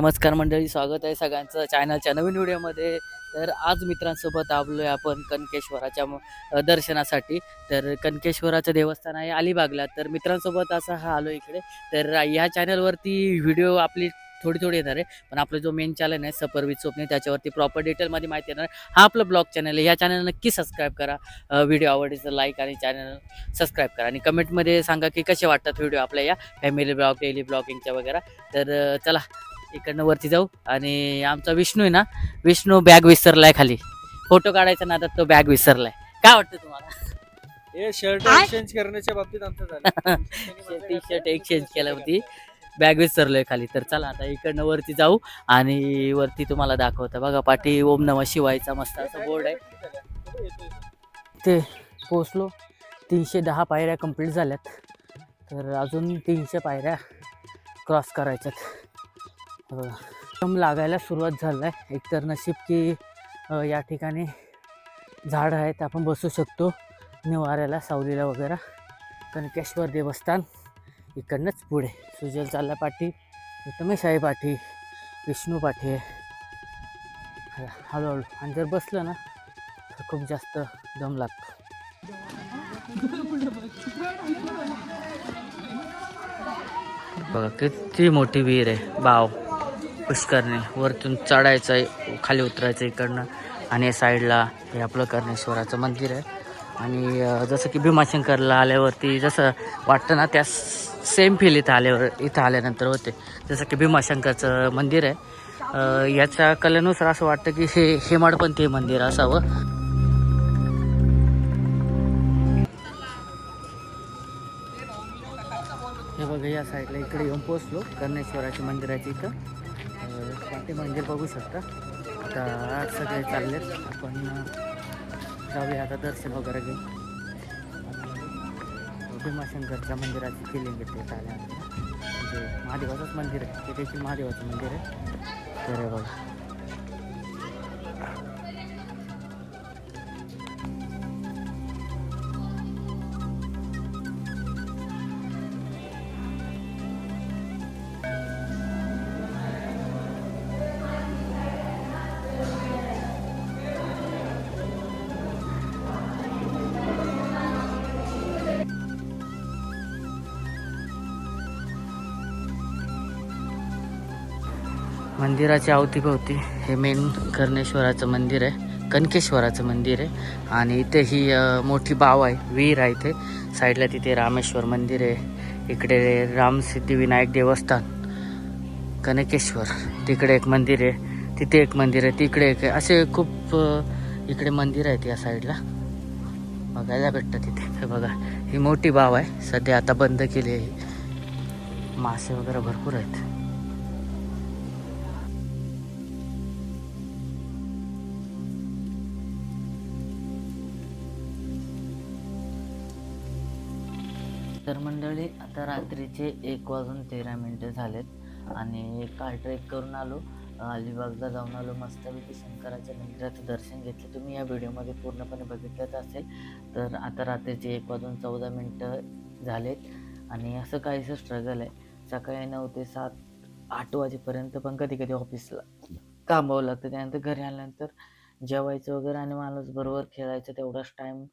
नमस्कार मंडळी स्वागत आहे सगळ्यांचं चॅनलच्या नवीन व्हिडिओमध्ये. तर आज मित्रांसोबत आलोय आपण कनकेश्वराच्या दर्शनासाठी. तर कनकेश्वराचं देवस्थान आहे अलिबागला. तर मित्रांसोबत असा हा आलो इकडे. तर ह्या चॅनलवरती व्हिडिओ आपली थोडी थोडी येणार आहे. पण आपलं जो मेन चॅनल आहे सपर स्वप्ने त्याच्यावरती प्रॉपर डिटेलमध्ये माहिती येणार हा आपलं ब्लॉग चॅनल आहे. ह्या चॅनल नक्की सबस्क्राईब करा. व्हिडिओ आवडीचं लाईक आणि चॅनल सबस्क्राईब करा. आणि कमेंटमध्ये सांगा की कसे वाटतात व्हिडिओ आपल्या या फॅमिली ब्लॉग डेली ब्लॉगिंगच्या वगैरे. तर चला इकडनं वरती जाऊ. आणि आमचा विष्णू आहे ना विष्णू बॅग विसरलाय खाली. फोटो काढायचा नादात तो बॅग विसरलाय. काय वाटतं तुम्हाला? हे शर्ट? एक्सचेंज करण्याच्या बाबतीत आमचं झालं. टी शर्ट एक्सचेंज केल्या होती. बॅग विसरलोय खाली. तर चला आता इकडनं वरती जाऊ आणि वरती तुम्हाला दाखवतं. बघा पाठी ओम नम शिवायचा मस्त असा बोर्ड आहे. ते पोचलो तीनशे दहा पायऱ्या कंप्लीट झाल्यात. तर अजून तीनशे पायऱ्या क्रॉस करायच्यात. बघा दम लागायला सुरुवात झालं आहे एकतर नशीब की या ठिकाणी झाड आहेत आपण बसू शकतो निवाऱ्याला सावलीला वगैरे. कनकेश्वर देवस्थान इकडनंच पुढे. सुजल चालला पाठी प्रथमेश पाठी विष्णू पाठी आहे. हळूहळू. आणि जर बसलं ना तर खूप जास्त दम लागतो. बघा किती मोठी विहीर आहे. बाव. पुष्करणे वरतून चढायचं आहे खाली उतरायचं इकडनं. आणि या साईडला हे आपलं कर्णेश्वराचं मंदिर आहे. आणि जसं की भीमाशंकरला आल्यावरती जसं वाटतं ना त्या सेम फील इथं आल्यावर इथं आल्यानंतर होते. जसं की भीमाशंकरचं मंदिर आहे. याच्या कलेनुसार असं वाटतं की हे हेमाडपंथी मंदिर असावं. हे बघा या साईडला इकडे येऊन पोचलो कर्णेश्वराच्या मंदिराच्या इथं. ते मंदिर बघू शकता. आता सगळे चाललेत. आपण जाऊया आता दर्शन वगैरे घेऊ भीमाशंकरच्या मंदिराची फिलिंग येते चालल्यानंतर म्हणजे महादेवाचंच मंदिर आहे. ते देखील महादेवाचं मंदिर आहे. तर बघा मंदिराच्या अवतीभोवती हे मेन कर्णेश्वराचं मंदिर आहे. कनकेश्वराचं मंदिर आहे. आणि इथे ही मोठी बाव आहे. विहीर आहे इथे. साईडला तिथे रामेश्वर मंदिर आहे. इकडे रामसिद्धिविनायक देवस्थान. कनकेश्वर. तिकडे एक मंदिर आहे. तिथे एक मंदिर आहे. तिकडे एक आहे. असे खूप इकडे मंदिर आहेत या साईडला. बघायला भेटतं तिथे. हे बघा ही मोठी बाव आहे. सध्या आता बंद केली आहे. मासे वगैरे भरपूर आहेत. तर मंडळी आता रात्रीचे एक वाजून तेरा मिनटं झालेत आणि कार ट्रेक करून आलो. अलिबागला जाऊन आलो. मस्तपैकी शंकराच्या मंदिराचं दर्शन घेतलं. तुम्ही या व्हिडिओमध्ये पूर्णपणे बघितलंच असेल. तर आता रात्रीचे एक वाजून चौदा मिनटं झालेत आणि असं काहीसं स्ट्रगल आहे. सकाळी नऊ ते सात आठ वाजेपर्यंत पण कधी कधी ऑफिसला थांबावं लागतं. त्यानंतर घरी आल्यानंतर जेवायचं वगैरे आणि माणूस बरोबर खेळायचं तेवढाच टाईम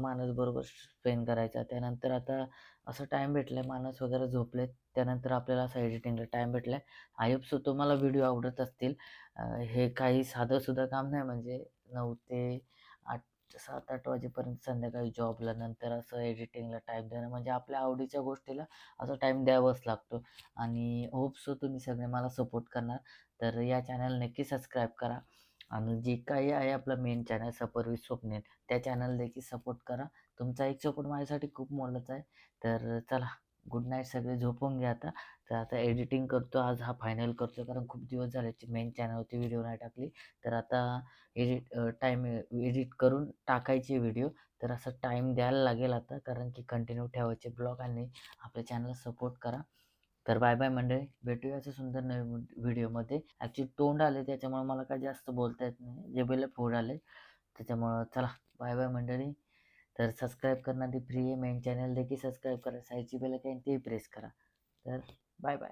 माणूस बरोबर स्पेंड करायचा. त्यानंतर आता असं टाईम भेटलाय माणूस वगैरे झोपलेत त्यानंतर आपल्याला असं एडिटिंगला टाईम भेटलाय. आय होप सो तुम्हाला व्हिडिओ आवडत असतील. हे काही साधंसुद्धा काम नाही. म्हणजे नऊ ते आठ सात आठ वाजेपर्यंत संध्याकाळी जॉबला नंतर असं एडिटिंगला टाईम देणं. म्हणजे आपल्या आवडीच्या गोष्टीला असं टाईम द्यावाच लागतो. आणि होप सो तुम्ही सगळे मला सपोर्ट करणार. तर या चॅनल नक्की सबस्क्राईब करा. आणि जे काही आहे आपलं मेन चॅनल सपर स्वप्नेल त्या चॅनल देखील सपोर्ट करा. तुमचा एक सपोर्ट माझ्यासाठी खूप मोलाचा आहे. तर चला गुड नाईट सगळे झोपून घ्या आता. तर आता एडिटिंग करतो आज हा फायनल करतो कारण खूप दिवस झाले मेन चॅनलवरती व्हिडिओ नाही टाकली. तर आता एडिट टाईम एडिट करून टाकायची व्हिडिओ तर असं टाईम द्यायला लागेल आता कारण की कंटिन्यू ठेवायचे ब्लॉग आणि आपल्या चॅनलला सपोर्ट करा. तर बाय बाय मंडळी. भेटूया असं सुंदर नवीन व्हिडिओमध्ये. ॲक्च्युली तोंड आले त्याच्यामुळे मला काय जास्त बोलता येत नाही. जेबेला फोड आले त्याच्यामुळं चला बाय बाय मंडळी. तर सबस्क्राईब करणारी फ्री आहे मेन चॅनल देखील सबस्क्राईब करा. साईडची बेल काही तेही प्रेस करा. तर बाय बाय.